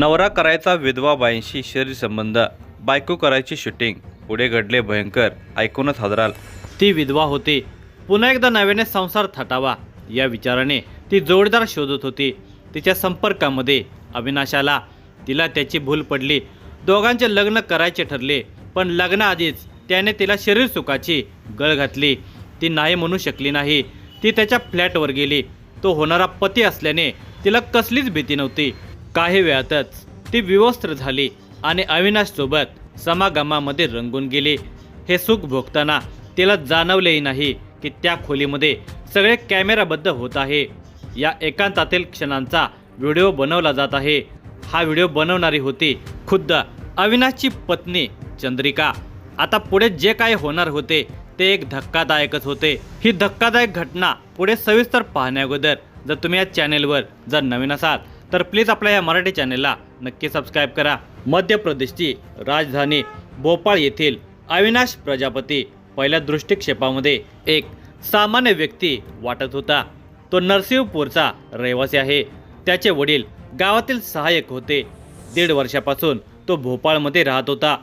नवरा करायचा विधवा बाईंशी शरीर संबंध. बायको करायची शूटिंग पुढे घडले भयंकर. ऐकूनच हजराल ती विधवा होती. पुन्हा एकदा नव्याने संसार थाटावा. या विचाराने ती जोडदार शोधत होती. तिच्या संपर्कामध्ये अविनाशाला तिला त्याची भूल पडली. दोघांचे लग्न करायचे ठरले. पण लग्नाआधीच त्याने तिला शरीर सुखाची गळ घातली. ती नाही म्हणू शकली नाही. ती त्याच्या फ्लॅटवर गेली. तो होणारा पती असल्याने तिला कसलीच भीती नव्हती. काही वेळातच ती विवस्त्र झाली आणि अविनाशसोबत समागमामध्ये रंगून गेली. हे सुख भोगताना तिला जाणवलेही नाही की त्या खोलीमध्ये सगळे कॅमेराबद्ध होत आहे. या एकांतातील क्षणांचा व्हिडिओ बनवला जात आहे. हा व्हिडिओ बनवणारी होती खुद्द अविनाशची पत्नी चंद्रिका. आता पुढे जे काय होणार होते ते एक धक्कादायकच होते. ही धक्कादायक घटना पुढे सविस्तर पाहण्याअगोदर जर तुम्ही या चॅनेलवर जर नवीन असाल तर प्लीज आपल्या या मराठी चॅनेलला नक्की सबस्क्राईब करा. मध्य प्रदेशची राजधानी भोपाळ येथील अविनाश प्रजापती पहिल्या दृष्टिक्षेपामध्ये एक सामान्य व्यक्ती वाटत होता. तो नरसिंहपूरचा रहिवासी आहे. त्याचे वडील गावातील सहाय्यक होते. दीड वर्षापासून तो भोपाळमध्ये राहत होता.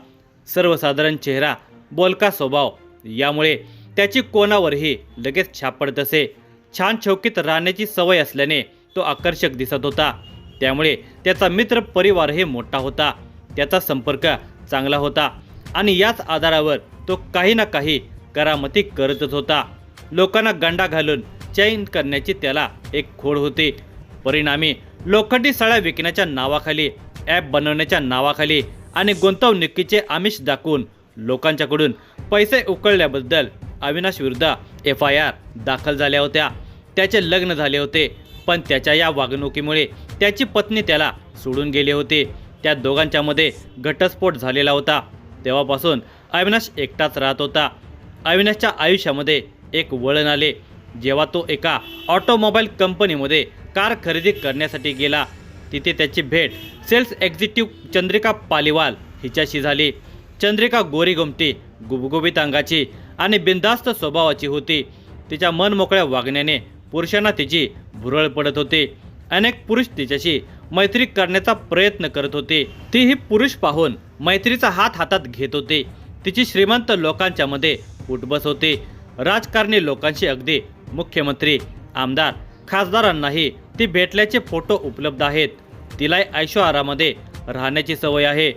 सर्वसाधारण चेहरा बोलका स्वभाव यामुळे त्याची कोणावरही लगेच छाप पडत असे. छान चौकीत राहण्याची सवय असल्याने तो आकर्षक दिसत होता. त्यामुळे त्याचा मित्र परिवारही मोठा होता. त्याचा संपर्क चांगला होता आणि याच आधारावर तो काही ना काही करामती करतच होता. लोकांना गंडा घालून चैन करण्याची त्याला एक खोड होती. परिणामी लोखंडी सळ्या विकण्याच्या नावाखाली ॲप बनवण्याच्या नावाखाली आणि गुंतवणुकीचे आमिष दाखवून लोकांच्याकडून पैसे उकळल्याबद्दल अविनाश विरुद्ध एफ आय आर दाखल झाल्या होत्या. त्याचे लग्न झाले होते. पण त्याच्या या वागणुकीमुळे त्याची पत्नी त्याला सोडून गेले होते. त्या दोघांच्यामध्ये घटस्फोट झालेला होता. तेव्हापासून अविनाश एकटाच राहत होता. अविनाशच्या आयुष्यामध्ये एक वळण आले. जेव्हा तो एका ऑटोमोबाईल कंपनीमध्ये कार खरेदी करण्यासाठी गेला तिथे त्याची भेट सेल्स एक्झिक्युटिव्ह चंद्रिका पालिवाल हिच्याशी झाली. चंद्रिका गोरीगुमटी गुबगुबीत अंगाची आणि बिनधास्त स्वभावाची होती. तिच्या मनमोकळ्या वागण्याने पुरुषांना तिची भुरळ पडत होते. अनेक पुरुष तिच्याशी मैत्री करण्याचा प्रयत्न करत होते. तीही पुरुष पाहून मैत्रीचा हात हातात घेत होते. तिची श्रीमंत लोकांच्या मध्ये उठबस होते. राजकारणी लोकांशी अगदी मुख्यमंत्री आमदार खासदारांनाही ती भेटल्याचे फोटो उपलब्ध आहेत. तिला ऐशो आरामध्ये राहण्याची सवय आहे.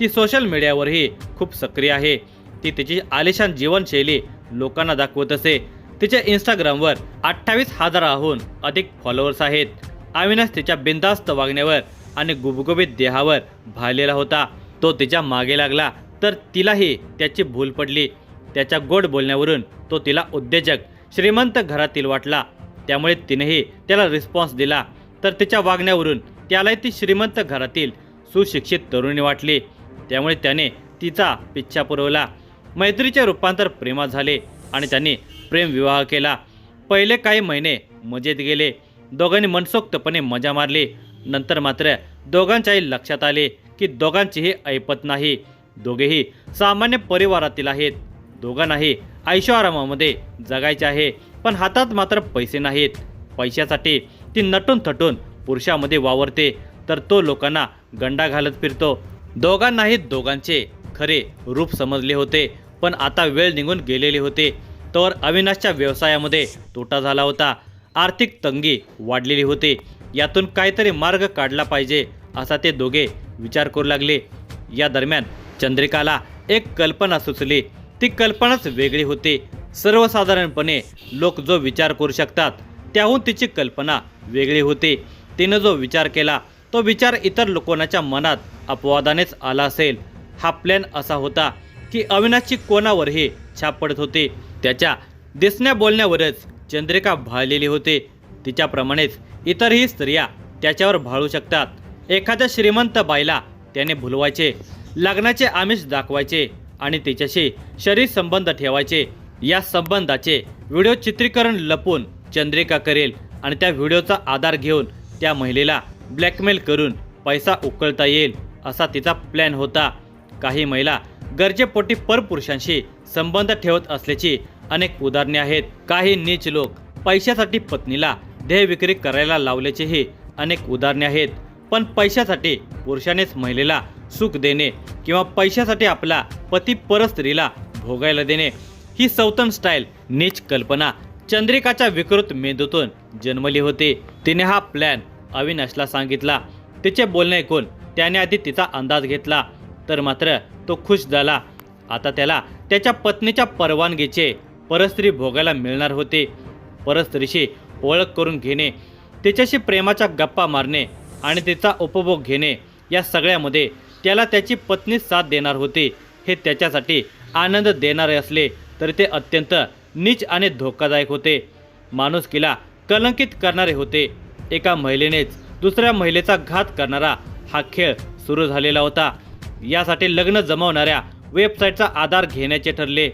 ती सोशल मीडियावरही खूप सक्रिय आहे. ती तिची आलिशान जीवनशैली लोकांना दाखवत असे. तिच्या इंस्टाग्रामवर अठ्ठावीस हजाराहून अधिक फॉलोअर्स आहेत. अविनाश तिच्या बिंदास्त वागण्यावर आणि गुबगुबीत देहावर भालेला होता. तो तिच्यामागे लागला तर तिलाही त्याची भूल पडली. त्याच्या गोड बोलण्यावरून तो तिला उद्योजक श्रीमंत घरातील वाटला. त्यामुळे तिनेही त्याला रिस्पॉन्स दिला. तर तिच्या वागण्यावरून त्यालाही ती श्रीमंत घरातील सुशिक्षित तरुणी वाटली. त्यामुळे त्याने तिचा पिच्छा पुरवला. मैत्रीचे रूपांतर प्रेमात झाले आणि त्यांनी प्रेमविवाह केला. पहिले काही महिने मजेत गेले. दोघांनी मनसोक्तपणे मजा मारली. नंतर मात्र दोघांच्याही लक्षात आले की दोघांचीही ऐपत नाही. दोघेही सामान्य परिवारातील आहेत. दोघांनाही ऐशोआरामामध्ये जगायचे आहे. पण हातात मात्र पैसे नाहीत. पैशासाठी ती नटून थटून पुरुषामध्ये वावरते. तर तो लोकांना गंडा घालत फिरतो. दोघांनाही दोघांचे खरे रूप समजले होते. पण आता वेळ निघून गेलेले होते. तर अविनाशच्या व्यवसायामध्ये तोटा झाला होता. आर्थिक तंगी वाढलेली होती. यातून काहीतरी मार्ग काढला पाहिजे असा ते दोघे विचार करू लागले. या दरम्यान चंद्रिकाला एक कल्पना सुचली. ती कल्पनाच वेगळी होती. सर्वसाधारणपणे लोक जो विचार करू शकतात त्याहून तिची कल्पना वेगळी होती. तिनं जो विचार केला तो विचार इतर लोकांच्या मनात अपवादानेच आला असेल. हा प्लॅन असा होता की अविनाशची कोणावरही छाप पडत होती. त्याच्या दिसण्या बोलण्यावरच चंद्रिका भाळलेली होती. तिच्याप्रमाणेच इतरही स्त्रिया त्याच्यावर भाळू शकतात. एखाद्या श्रीमंत बाईला त्याने भुलवायचे लग्नाचे आमिष दाखवायचे आणि तिच्याशी शरीर संबंध ठेवायचे या संबंधाचे व्हिडिओ चित्रीकरण लपून चंद्रिका करेल आणि त्या व्हिडिओचा आधार घेऊन त्या महिलेला ब्लॅकमेल करून पैसा उकळता येईल असा तिचा प्लॅन होता. काही महिला गरजेपोटी परपुरुषांशी संबंध ठेवत असल्याची अनेक उदाहरणे आहेत. काही नीच लोक पैशासाठी पत्नीला देह विक्री करायला लावल्याचेही अनेक उदाहरणे आहेत. पण पैशासाठी पुरुषानेच महिलेला सुख देणे किंवा पैशासाठी आपला पती पर स्त्रीला भोगायला देणे ही सौतन स्टाईल नीच कल्पना चंद्रिकाच्या विकृत मेंदूतून जन्मली होती. तिने हा प्लॅन अविनाशला सांगितला. तिचे बोलणे ऐकून त्याने आधी तिचा अंदाज घेतला तर मात्र तो खुश झाला. आता त्याला त्याच्या पत्नीच्या परवानगीचे परस्त्री भोगायला मिळणार होते. परस्त्रीशी ओळख करून घेणे त्याच्याशी प्रेमाच्या गप्पा मारणे आणि त्याचा उपभोग घेणे या सगळ्यामध्ये त्याला त्याची पत्नी साथ देणार होती. हे त्याच्यासाठी आनंद देणारे असले तरी ते अत्यंत नीच आणि धोकादायक होते. माणुसकीला कलंकित करणारे होते. एका महिलेनेच दुसऱ्या महिलेचा घात करणारा हा खेळ सुरू झालेला होता. यासाठी लग्न जमवणाऱ्या वेबसाईटचा आधार घेण्याचे ठरले.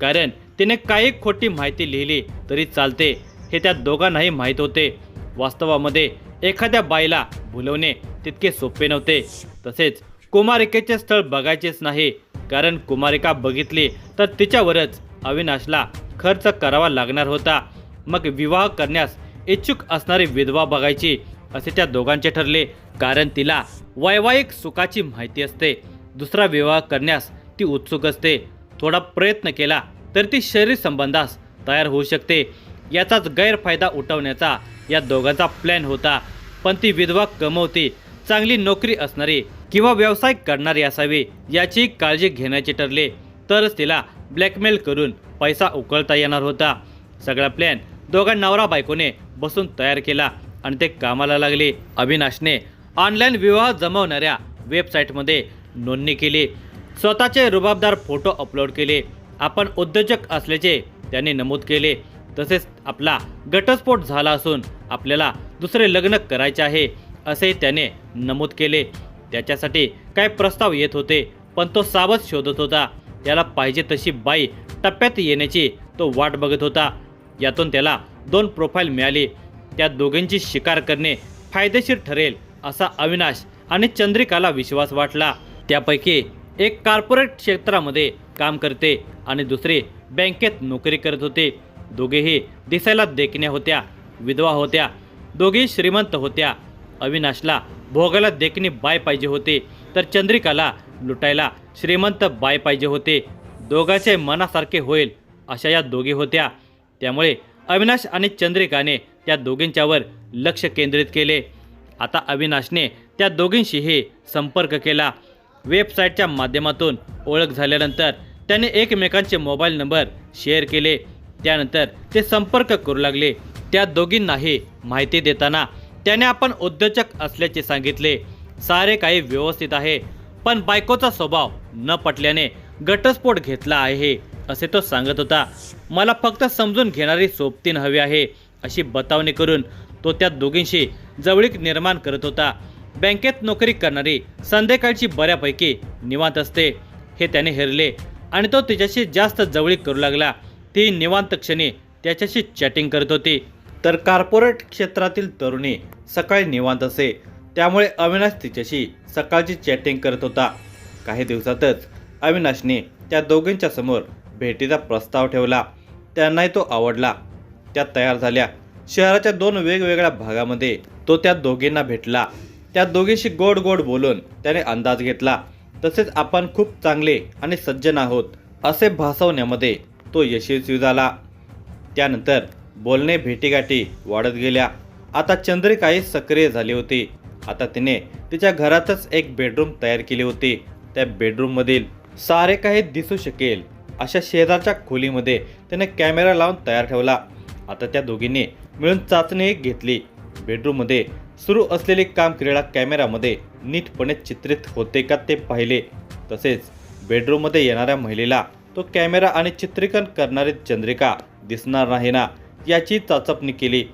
कारण तिने काही खोटी माहिती लिहिली तरी चालते. हे त्या दोघांनाही माहीत होते. वास्तवामध्ये एखाद्या बाईला भुलवणे तितके सोपे नव्हते. तसेच कुमारिकेचे स्थळ बघायचेच नाही. कारण कुमारिका बघितली तर तिच्यावरच अविनाशला खर्च करावा लागणार होता. मग विवाह करण्यास इच्छुक असणारी विधवा बघायची असे त्या दोघांचे ठरले. कारण तिला वैवाहिक सुखाची माहिती असते. दुसरा विवाह करण्यास ती उत्सुक असते. थोडा प्रयत्न केला तर ती शरीर संबंधास तयार होऊ शकते. याचाच गैरफायदा उठवण्याचा या दोघांचा प्लॅन होता. पण ती विधवा कमवती चांगली नोकरी असणारी किंवा व्यवसाय करणारी असावी याची काळजी घेण्याचे ठरले. तरच तिला ब्लॅकमेल करून पैसा उकळता येणार होता. सगळा प्लॅन दोघा नवरा बायकोने बसून तयार केला आणि ते कामाला लागले. अविनाशने ऑनलाईन विवाह जमवणाऱ्या वेबसाईटमध्ये नोंदणी केली. स्वतःचे रुबाबदार फोटो अपलोड केले. आपण उद्योजक असल्याचे त्यांनी नमूद केले. तसेच आपला घटस्फोट झाला असून आपल्याला दुसरे लग्न करायचे आहे असे त्याने नमूद केले. त्याच्यासाठी काय प्रस्ताव येत होते पण तो सावध शोधत होता. त्याला पाहिजे तशी बाई टप्प्यात येण्याची तो वाट बघत होता. यातून त्याला दोन प्रोफाईल मिळाली. त्या दोघांची शिकार करणे फायदेशीर ठरेल असा अविनाश आणि चंद्रिकाला विश्वास वाटला. त्यापैकी एक कॉर्पोरेट क्षेत्रामध्ये काम करते आणि दुसरी बँकेत नोकरी करत होते. दोघेही दिसायला देखण्या होत्या विधवा होत्या. दोघेही श्रीमंत होत्या. अविनाशला भोगायला देखणी बाय पाहिजे होते. तर चंद्रिकाला लुटायला श्रीमंत बाय पाहिजे होते. दोघाचे मनासारखे होईल अशा या दोघी होत्या. त्यामुळे अविनाश आणि चंद्रिकाने त्या दोघींच्यावर लक्ष केंद्रित केले. आता अविनाशने त्या दोघींशीही संपर्क केला. वेबसाईटच्या माध्यमातून ओळख झाल्यानंतर त्याने एकमेकांचे मोबाईल नंबर शेअर केले. त्यानंतर ते संपर्क करू लागले. त्या दोघींनाही माहिती देताना त्याने आपण उद्योजक असल्याचे सांगितले. सारे काही व्यवस्थित आहे पण बायकोचा स्वभाव न पटल्याने घटस्फोट घेतला आहे असे तो सांगत होता. मला फक्त समजून घेणारी सोबतीन हवी आहे अशी बतावणी करून तो त्या दोघींशी जवळीक निर्माण करत होता. बँकेत नोकरी करणारी संध्याकाळची बऱ्यापैकी निवांत असते. हे त्याने हेरले आणि तो तिच्याशी जास्त जवळीक करू लागला. ती निवांत क्षणी त्याच्याशी चॅटिंग करत होती. तर कार्पोरेट क्षेत्रातील तरुणी सकाळी निवांत असे. त्यामुळे अविनाश तिच्याशी सकाळची चॅटिंग करत होता. काही दिवसातच अविनाशने त्या दोघींच्या समोर भेटीचा प्रस्ताव ठेवला. त्यांनाही तो आवडला. त्या तयार झाल्या. शहराच्या दोन वेगवेगळ्या भागामध्ये तो त्या दोघींना भेटला. त्या दोघीशी गोड गोड बोलून त्याने अंदाज घेतला. तसेच आपण खूप चांगले आणि सज्जन आहोत असे भासवण्यामध्ये तो यशस्वी झाला. त्यानंतर बोलणे भेटीगाठी वाढत गेल्या. आता चंद्रिकाही सक्रिय झाली होती. आता तिने तिच्या घरातच एक बेडरूम तयार केली होती. त्या बेडरूममधील सारे काही दिसू शकेल अशा शेजारच्या खोलीमध्ये त्याने कॅमेरा लावून तयार ठेवला. आता त्या दोघींनी मिळून चाचणी घेतली. बेडरूममध्ये सुरू असलेली कामक्रीडा कॅमेरामध्ये नीटपणे चित्रित होते का ते पाहिले. तसेच बेडरूममध्ये येणाऱ्या महिलेला तो कॅमेरा आणि चित्रीकरण करणारी चंद्रिका दिसणार नाही ना याची चाचपणी केली.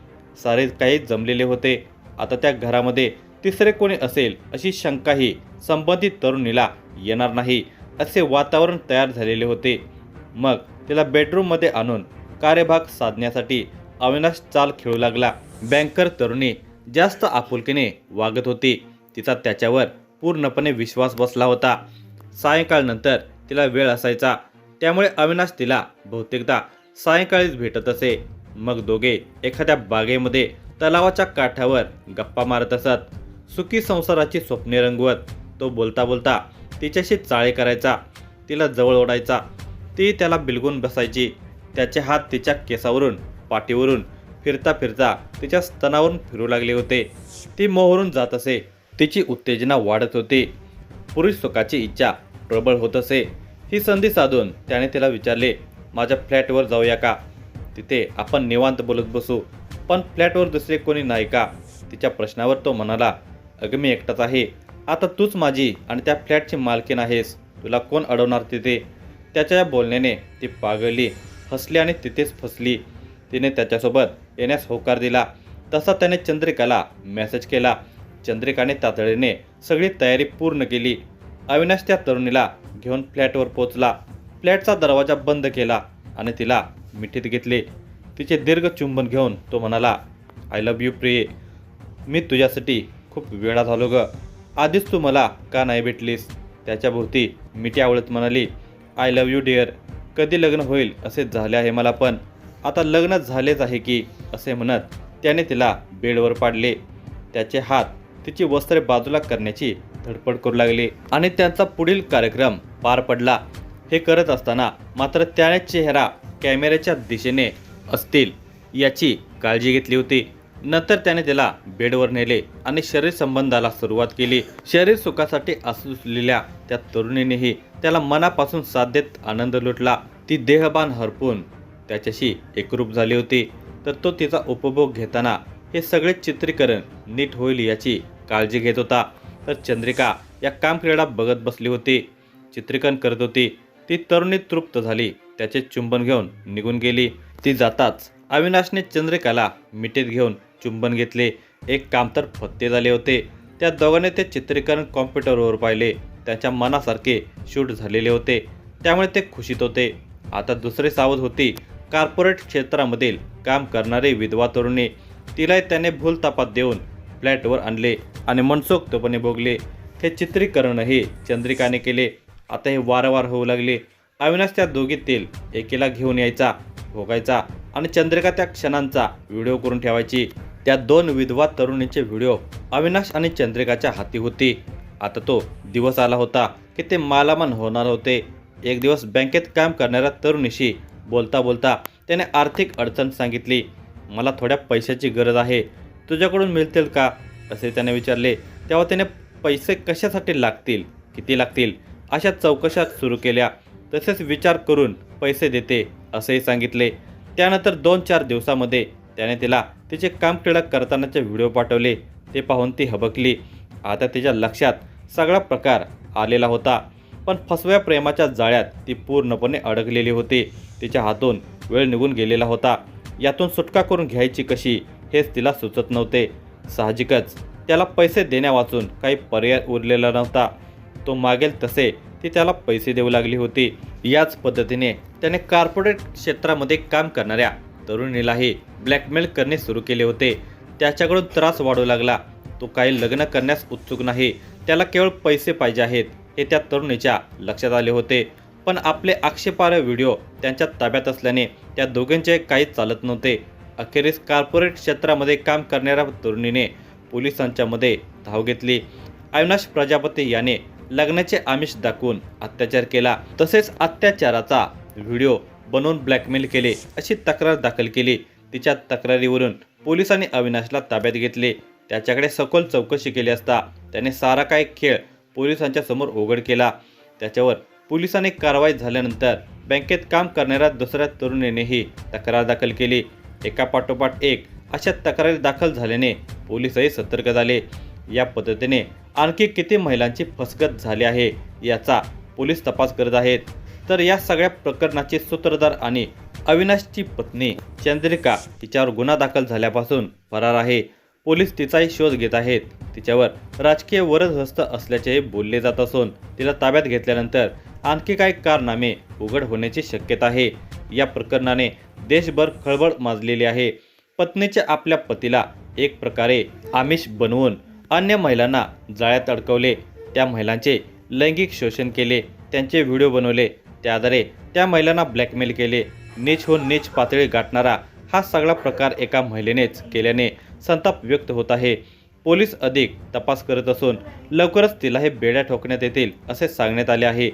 सारे काही जमलेले होते. आता त्या घरामध्ये तिसरे कोणी असेल अशी शंकाही संबंधित तरुणीला येणार नाही असे वातावरण तयार झालेले होते. मग तिला बेडरूममध्ये आणून कार्यभाग साधण्यासाठी अविनाश चाल खेळू लागला. बँकर तरुणी जास्त आपुलकीने वागत होती. तिचा त्याच्यावर पूर्णपणे विश्वास बसला होता. सायंकाळनंतर तिला वेळ असायचा. त्यामुळे अविनाश तिला बहुतेकदा सायंकाळीच भेटत असे. मग दोघे एखाद्या बागेमध्ये तलावाच्या काठावर गप्पा मारत असत. सुखी संसाराची स्वप्ने रंगवत तो बोलता बोलता तिच्याशी चाळे करायचा. तिला जवळ ओढायचा. ती त्याला बिलगून बसायची. त्याचे हात तिच्या केसावरून पाठीवरून फिरता फिरता तिच्या स्तनावरून फिरू लागले होते. ती मोहरून जात असे. तिची उत्तेजना वाढत होती. पुरुष सुखाची इच्छा प्रबळ होत असे. ही संधी साधून त्याने तिला विचारले माझ्या फ्लॅटवर जाऊया का? तिथे आपण निवांत बोलत बसू. पण फ्लॅटवर दुसरे कोणी नाही का? तिच्या प्रश्नावर तो म्हणाला अगं मी एकटाच आहे. आता तूच माझी आणि त्या फ्लॅटची मालकीण आहेस. तुला कोण अडवणार तिथे? त्याच्या या बोलण्याने ती पागळली हसली आणि तिथेच फसली. तिने त्याच्यासोबत येण्यास होकार दिला. तसा त्याने चंद्रिकाला मेसेज केला. चंद्रिकाने तातडीने सगळी तयारी पूर्ण केली. अविनाश त्या तरुणीला घेऊन फ्लॅटवर पोचला फ्लॅटचा दरवाजा बंद केला आणि तिला मिठीत घेतले. तिचे दीर्घ चुंबन घेऊन तो म्हणाला आय लव्ह यू प्रिये. मी तुझ्यासाठी खूप वेळा झालो ग. आधीच तू मला का नाही भेटलीस? त्याच्याभोवती मिठी आवळत म्हणाली आय लव्ह यू डिअर कधी लग्न होईल असे झाले आहे मला पण. आता लग्न झालेच आहे की असे म्हणत त्याने तिला बेडवर पाडले. त्याचे हात तिची वस्त्रे बाजूला करण्याची धडपड करू लागले आणि त्यांचा पुढील कार्यक्रम पार पडला. हे करत असताना मात्र त्याने चेहरा कॅमेऱ्याच्या दिशेने असतील याची काळजी घेतली होती. नंतर त्याने तिला बेडवर नेले आणि शरीर संबंधाला सुरुवात केली. शरीर सुखासाठी असलेल्या त्या तरुणीनेही त्याला मनापासून साथ देत आनंद लुटला. ती देहबान हरपून त्याच्याशी एकरूप झाली होती तर तो तिचा उपभोग घेताना हे सगळे चित्रीकरण नीट होईल याची काळजी घेत होता. तर चंद्रिका या कामक्रीडा बघत बसली होती. चित्रीकरण करत होती. ती तरुणी तृप्त झाली. त्याचे चुंबन घेऊन निघून गेली. ती जाताच अविनाशने चंद्रिकाला मिठीत घेऊन चुंबन घेतले. एक काम तर फत्ते झाले होते. त्या दोघांनी ते चित्रीकरण कॉम्प्युटरवर पाहिले. त्याच्या मनासारखे शूट झालेले होते. त्यामुळे ते खुशीत होते. आता दुसरे सावध होती. कॉर्पोरेट क्षेत्रामधील काम करणारे विधवा तरुणी तिलाही त्याने भूलतापात देऊन फ्लॅटवर आणले आणि मनसोक्तपणे भोगले. हे चित्रीकरणही चंद्रिकाने केले. आता हे वारंवार होऊ लागले. अविनाश त्या दोघीतील एकीला घेऊन यायचा भोगायचा आणि चंद्रिका त्या क्षणांचा व्हिडिओ करून ठेवायची. त्या दोन विधवा तरुणीचे व्हिडिओ अविनाश आणि चंद्रिकाच्या हाती होती. आता तो दिवस आला होता की ते मालामान होणार होते. एक दिवस बँकेत काम करणाऱ्या तरुणीशी बोलता बोलता त्याने आर्थिक अडचण सांगितली. मला थोड्या पैशाची गरज आहे. तुझ्याकडून मिळतील का? असे त्याने विचारले. तेव्हा त्याने पैसे कशासाठी लागतील किती लागतील अशा चौकशा सुरू केल्या. तसेच विचार करून पैसे देते असेही सांगितले. त्यानंतर दोन चार दिवसामध्ये त्याने तिला तिचे काम क्रीडा करतानाचे व्हिडिओ पाठवले. ते पाहून ती हबकली. आता तिच्या लक्षात सगळा प्रकार आलेला होता. पण फसव्या प्रेमाच्या जाळ्यात ती पूर्णपणे अडकलेली होती. तिच्या हातून वेळ निघून गेलेला होता. यातून सुटका करून घ्यायची कशी हेच तिला सुचत नव्हते. साहजिकच त्याला पैसे देण्यावाचून काही पर्याय उरलेला नव्हता. तो मागेल तसे ती त्याला पैसे देऊ लागली होती. याच पद्धतीने त्याने कार्पोरेट क्षेत्रामध्ये काम करणाऱ्या तरुणीलाही ब्लॅकमेल करणे सुरू केले होते. त्याच्याकडून त्रास वाढू लागला. तो काही लग्न करण्यास उत्सुक नाही. त्याला केवळ पैसे पाहिजे आहेत हे त्या तरुणीच्या लक्षात आले होते. पण आपले आक्षेपार्ह व्हिडिओ त्यांच्या ताब्यात असल्याने त्या दोघांचे काही चालत नव्हते. अखेरीस कॉर्पोरेट क्षेत्रामध्ये काम करणाऱ्या तरुणीने पोलिसांच्यामध्ये धाव घेतली. अविनाश प्रजापती याने लग्नाचे आमिष दाखवून अत्याचार केला. तसेच अत्याचाराचा व्हिडिओ बनवून ब्लॅकमेल केले अशी तक्रार दाखल केली. तिच्या तक्रारीवरून पोलिसांनी अविनाशला ताब्यात घेतले. त्याच्याकडे सखोल चौकशी केली असता त्याने सारा काही खेळ पोलिसांच्या समोर उघड केला. त्याच्यावर पोलिसांनी कारवाई झाल्यानंतर बँकेत काम करणाऱ्या दुसऱ्या तरुणीनेही तक्रार दाखल केली. एका पाठोपाठ एक अशा तक्रारी दाखल झाल्याने पोलिसही सतर्क झाले. या पद्धतीने आणखी किती महिलांची फसगत झाली आहे याचा पोलीस तपास करत आहेत. तर या सगळ्या प्रकरणाचे सूत्रधार आणि अविनाशची पत्नी चंद्रिका तिच्यावर गुन्हा दाखल झाल्यापासून फरार आहे. पोलीस तिचाही शोध घेत आहेत. तिच्यावर राजकीय वरदहस्त असल्याचेही बोलले जात असून तिला ताब्यात घेतल्यानंतर आणखी काही कारनामे उघड होण्याची शक्यता आहे. या प्रकरणाने देशभर खळबळ माजलेली आहे. पत्नीच्या आपल्या पतीला एक प्रकारे आमिष बनवून अन्य महिलांना जाळ्यात अडकवले. त्या महिलांचे लैंगिक शोषण केले त्यांचे व्हिडिओ बनवले. त्याद्वारे त्या महिलांना ब्लॅकमेल केले. नीच होऊन नीच पातळी गाठणारा हा सगळा प्रकार एका महिलेनेच केल्याने संताप व्यक्त होत आहे. पोलीस अधिक तपास करत असून लवकरच तिला हे बेड्या ठोकण्यात येतील असे सांगण्यात आले आहे.